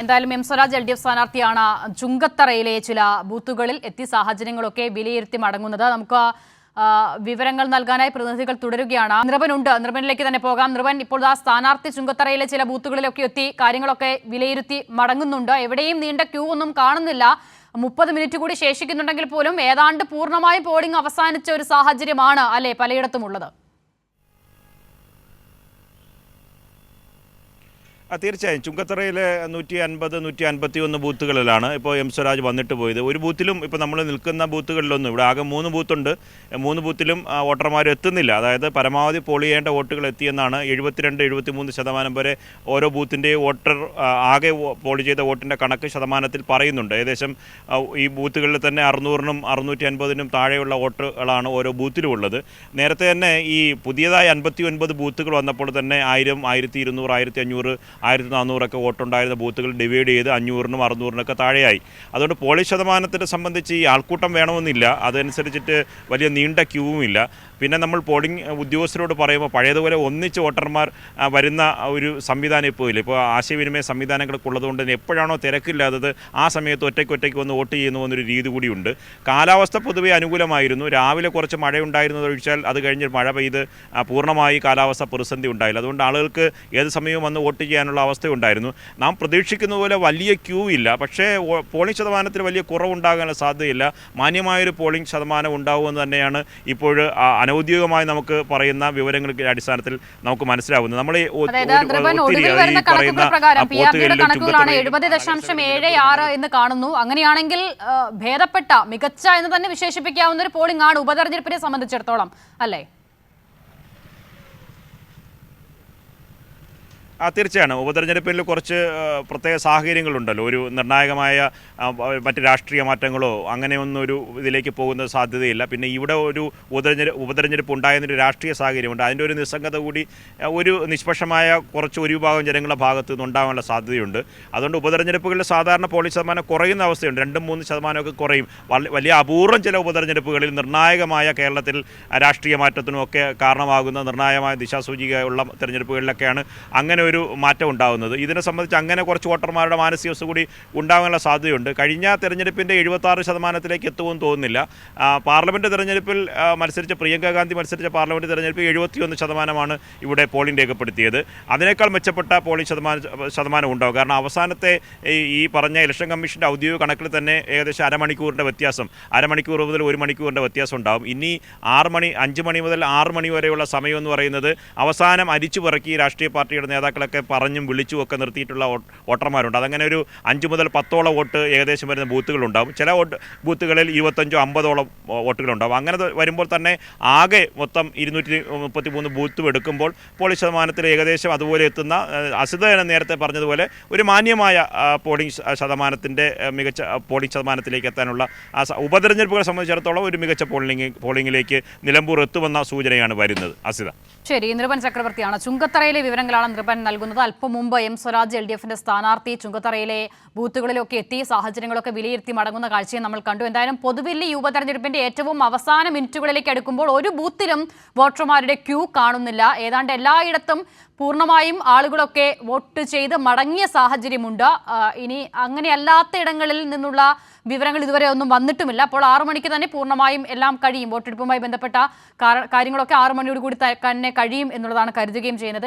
എന്തായാലും M Swaraj L D F സ്ഥാനാർത്ഥിയാണ് ചുങ്കത്തറയിലെ ചില ബൂത്തുകളിൽ എത്തി സാഹചര്യങ്ങളൊക്കെ വിലയിരുത്തി മടങ്ങുന്നത്. നമുക്ക് വിവരങ്ങൾ നൽകാനായി പ്രതിനിധികൾ തുടരുകയാണ്. നൃപനുണ്ട്. നൃപനിലേക്ക് തന്നെ പോകാം. നൃപൻ ഇപ്പോൾ ആ സ്ഥാനാർത്ഥി ചുങ്കത്തറയിലെ ചില ബൂത്തുകളിലൊക്കെ എത്തി കാര്യങ്ങളൊക്കെ വിലയിരുത്തി മടങ്ങുന്നുണ്ട്. എവിടെയും നീണ്ട ക്യൂ ഒന്നും കാണുന്നില്ല. മുപ്പത് മിനിറ്റ് കൂടി ശേഷിക്കുന്നുണ്ടെങ്കിൽ പോലും ഏതാണ്ട് പൂർണമായും പോളിംഗ് അവസാനിച്ച ഒരു സാഹചര്യമാണ് അല്ലെ പലയിടത്തും ഉള്ളത് തീർച്ചയായും. ചുങ്കത്തറയിലെ നൂറ്റി അൻപത് നൂറ്റി അൻപത്തി ഒന്ന് ബൂത്തുകളിലാണ് ഇപ്പോൾ എം സ്വരാജ് വന്നിട്ട് പോയത്. ഒരു ബൂത്തിലും ഇപ്പോൾ നമ്മൾ നിൽക്കുന്ന ബൂത്തുകളിലൊന്നും ഇവിടെ ആകെ മൂന്ന് ബൂത്തുണ്ട്. മൂന്ന് ബൂത്തിലും വോട്ടർമാർ എത്തുന്നില്ല. അതായത് പരമാവധി പോളി ചെയ്യേണ്ട വോട്ടുകൾ എത്തിയെന്നാണ് എഴുപത്തിരണ്ട് എഴുപത്തി മൂന്ന് ശതമാനം വരെ ഓരോ ബൂത്തിന്റെയും വോട്ടർ ആകെ പോളി ചെയ്ത വോട്ടിന്റെ കണക്ക് ശതമാനത്തിൽ പറയുന്നുണ്ട്. ഏകദേശം ഈ ബൂത്തുകളിൽ തന്നെ അറുന്നൂറിനും അറുന്നൂറ്റി അൻപതിനും താഴെയുള്ള വോട്ടുകളാണ് ഓരോ ബൂത്തിലും ഉള്ളത്. നേരത്തെ തന്നെ ഈ പുതിയതായി അൻപത്തി ഒൻപത് ബൂത്തുകൾ വന്നപ്പോൾ തന്നെ ആയിരം ആയിരത്തി ഇരുന്നൂറ് ആയിരത്തി അഞ്ഞൂറ് ആയിരത്തി നാനൂറൊക്കെ വോട്ടുണ്ടായിരുന്ന ബൂത്തുകൾ ഡിവൈഡ് ചെയ്ത് അഞ്ഞൂറിനും അറുന്നൂറിനൊക്കെ താഴെയായി. അതുകൊണ്ട് പോളിംഗ് ശതമാനത്തിനെ സംബന്ധിച്ച് ഈ ആൾക്കൂട്ടം വേണമെന്നില്ല. അതനുസരിച്ചിട്ട് വലിയ നീണ്ട ക്യൂവും ഇല്ല പിന്നെ നമ്മൾ പോളിംഗ് ഉദ്യോഗസ്ഥരോട് പറയുമ്പോൾ പഴയതുപോലെ ഒന്നിച്ച് വോട്ടർമാർ വരുന്ന ഒരു സംവിധാനം ഇപ്പോൾ ഇല്ല. ഇപ്പോൾ ആശയവിനിമയ സംവിധാനങ്ങളൊക്കെ ഉള്ളതുകൊണ്ട് തന്നെ എപ്പോഴാണോ തിരക്കില്ലാത്തത് ആ സമയത്ത് ഒറ്റയ്ക്ക് ഒറ്റയ്ക്ക് വന്ന് വോട്ട് ചെയ്യുന്നു എന്നൊരു രീതി കൂടിയുണ്ട്. കാലാവസ്ഥ പൊതുവേ അനുകൂലമായിരുന്നു. രാവിലെ കുറച്ച് മഴയുണ്ടായിരുന്നത് ഒഴിച്ചാൽ അത് കഴിഞ്ഞ് മഴ പെയ്ത് പൂർണമായി കാലാവസ്ഥ പ്രതിസന്ധി ഉണ്ടായില്ല. അതുകൊണ്ട് ആളുകൾക്ക് ഏത് സമയവും വന്ന് വോട്ട് ചെയ്യാനുള്ള അവസ്ഥയുണ്ടായിരുന്നു. നാം പ്രതീക്ഷിക്കുന്ന പോലെ വലിയ ക്യൂ ഇല്ല. പക്ഷേ പോളിംഗ് ശതമാനത്തിൽ വലിയ കുറവുണ്ടാകാനുള്ള സാധ്യതയില്ല. മാന്യമായൊരു പോളിംഗ് ശതമാനം ഉണ്ടാവുമെന്ന് തന്നെയാണ് ഇപ്പോൾ അനൗദ്യോഗികമായി നമുക്ക് പറയുന്ന വിവരങ്ങളുടെ അടിസ്ഥാനത്തിൽ നമുക്ക് മനസ്സിലാവുന്നത്. നമ്മൾ ഈ എന്ന് കാണുന്നു. അങ്ങനെയാണെങ്കിൽ ഭേദപ്പെട്ട മികച്ച എന്ന് തന്നെ വിശേഷിപ്പിക്കാവുന്ന ഒരു പോളിംഗ് ആണ് ഉപതെരഞ്ഞെടുപ്പിനെ സംബന്ധിച്ചിടത്തോളം അല്ലേ? തീർച്ചയാണ്. ഉപതെരഞ്ഞെടുപ്പിൽ കുറച്ച് പ്രത്യേക സാഹചര്യങ്ങളുണ്ടല്ലോ. ഒരു നിർണായകമായ മറ്റ് രാഷ്ട്രീയ മാറ്റങ്ങളോ അങ്ങനെയൊന്നും ഒരു ഇതിലേക്ക് പോകുന്ന സാധ്യതയില്ല. പിന്നെ ഇവിടെ ഒരു ഉപതെരഞ്ഞെടുപ്പ് ഉപതെരഞ്ഞെടുപ്പ് ഉണ്ടായതിന്റെ രാഷ്ട്രീയ സാഹചര്യമുണ്ട്. അതിന്റെ ഒരു നിസ്സംഗത കൂടി ഒരു നിഷ്പക്ഷമായ കുറച്ച് ഒരു വിഭാഗം ജനങ്ങളുടെ ഭാഗത്ത് നിന്ന് ഉണ്ടാകാനുള്ള സാധ്യതയുണ്ട്. അതുകൊണ്ട് ഉപതെരഞ്ഞെടുപ്പുകളിൽ സാധാരണ പോളിംഗ് ശതമാനം കുറയുന്ന അവസ്ഥയുണ്ട്. രണ്ടും മൂന്ന് ശതമാനമൊക്കെ കുറയും. വലിയ അപൂർവം ചില ഉപതെരഞ്ഞെടുപ്പുകളിൽ നിർണായകമായ കേരളത്തിൽ രാഷ്ട്രീയ മാറ്റത്തിനുമൊക്കെ കാരണമാകുന്ന നിർണായകമായ ദിശാസൂചികയുള്ള തെരഞ്ഞെടുപ്പുകളിലൊക്കെയാണ്. അങ്ങനെ ഒരു മാറ്റം ഉണ്ടാകുന്നത് ഇതിനെ സംബന്ധിച്ച് അങ്ങനെ കുറച്ച് വോട്ടർമാരുടെ മാനസികാവസ്ഥ കൂടി ഉണ്ടാകാനുള്ള സാധ്യതയുണ്ട്. കഴിഞ്ഞ തെരഞ്ഞെടുപ്പിന്റെ എഴുപത്താറ് ശതമാനത്തിലേക്ക് എത്തുമെന്ന് തോന്നുന്നില്ല. പാർലമെന്റ് തെരഞ്ഞെടുപ്പിൽ മത്സരിച്ച പ്രിയങ്ക ഗാന്ധി മത്സരിച്ച പാർലമെന്റ് തെരഞ്ഞെടുപ്പിൽ എഴുപത്തിയൊന്ന് ശതമാനമാണ് ഇവിടെ പോളിംഗ് രേഖപ്പെടുത്തിയത്. അതിനേക്കാൾ മെച്ചപ്പെട്ട പോളിംഗ് ശതമാനം ശതമാനം ഉണ്ടാകും കാരണം അവസാനത്തെ ഈ പറഞ്ഞ ഇലക്ഷൻ കമ്മീഷന്റെ ഔദ്യോഗിക കണക്കിൽ തന്നെ ഏകദേശം അരമണിക്കൂറിന്റെ വ്യത്യാസം അരമണിക്കൂർ മുതൽ ഒരു മണിക്കൂറിന്റെ വ്യത്യാസം ഉണ്ടാകും ഇനി ആറ് മണി അഞ്ച് മണി മുതൽ ആറ് മണി വരെയുള്ള സമയം എന്ന് പറയുന്നത് അവസാനം അരിച്ചു പിറക്കി രാഷ്ട്രീയ പാർട്ടിയുടെ നേതാക്കളൊക്കെ പറഞ്ഞും വിളിച്ചും ഒക്കെ നിർത്തിയിട്ടുള്ള വോട്ട് വോട്ടർമാരുണ്ട്. അതങ്ങനെ ഒരു അഞ്ച് മുതൽ പത്തോളം വോട്ട് ഏകദേശം വരുന്ന ബൂത്തുകളുണ്ടാകും ചില വോട്ട് ബൂത്തുകളിൽ ഇരുപത്തഞ്ചോ അമ്പതോളം വോട്ടുകളുണ്ടാവും അങ്ങനെ വരുമ്പോൾ തന്നെ ആകെ മൊത്തം ഇരുന്നൂറ്റി മുപ്പത്തി മൂന്ന് ബൂത്തും എടുക്കുമ്പോൾ പോളിംഗ് ശതമാനത്തിൽ ഏകദേശം അതുപോലെ എത്തുന്ന അസിത നേരത്തെ പറഞ്ഞതുപോലെ ഒരു മാന്യമായ പോളിംഗ് ശതമാനത്തിന്റെ മികച്ച പോളിംഗ് ശതമാനത്തിലേക്ക് എത്താനുള്ള ഉപതെരഞ്ഞെടുപ്പുകളെ സംബന്ധിച്ചിടത്തോളം ഒരു മികച്ച പോളിംഗ് പോളിംഗിലേക്ക് നിലമ്പൂർ എത്തുമെന്ന സൂചനയാണ് വരുന്നത്. അസിത ശരി നൃപൻ ചക്രവർത്തിയാണ്. ചുങ്കത്തറയിലെ വിവരങ്ങളാണ് നൃപൻ നൽകുന്നത്. അല്പം മുമ്പ് എം സ്വരാജ് എൽ ഡി എഫിന്റെ സ്ഥാനാർത്ഥി ചുങ്കത്തറയിലെ ബൂത്തുകളിലൊക്കെ എത്തി. സാഹചര്യങ്ങളൊക്കെ വിലയിരുത്തി മടങ്ങുന്ന കാഴ്ചയും നമ്മൾ കണ്ടു. എന്തായാലും പൊതുവില്ലി ഉപതെരഞ്ഞെടുപ്പിന്റെ ഏറ്റവും അവസാന മിനിറ്റുകളിലേക്ക് അടുക്കുമ്പോൾ ഒരു ബൂത്തിലും വോട്ടർമാരുടെ ക്യൂ കാണുന്നില്ല. ഏതാണ്ട് എല്ലായിടത്തും പൂർണമായും ആളുകളൊക്കെ വോട്ട് ചെയ്ത് മടങ്ങിയ സാഹചര്യമുണ്ട്. ഇനി അങ്ങനെയല്ലാത്ത ഇടങ്ങളിൽ നിന്നുള്ള വിവരങ്ങൾ ഇതുവരെ ഒന്നും വന്നിട്ടുമില്ല. അപ്പോൾ ആറു മണിക്ക് തന്നെ പൂർണമായും എല്ലാം കഴിയും. വോട്ടെടുപ്പുമായി ബന്ധപ്പെട്ട കാര്യങ്ങളൊക്കെ ആറു മണിയോട് കൂടി തന്നെ കഴിയും എന്നുള്ളതാണ് കരുതുകയും ചെയ്യുന്നത്.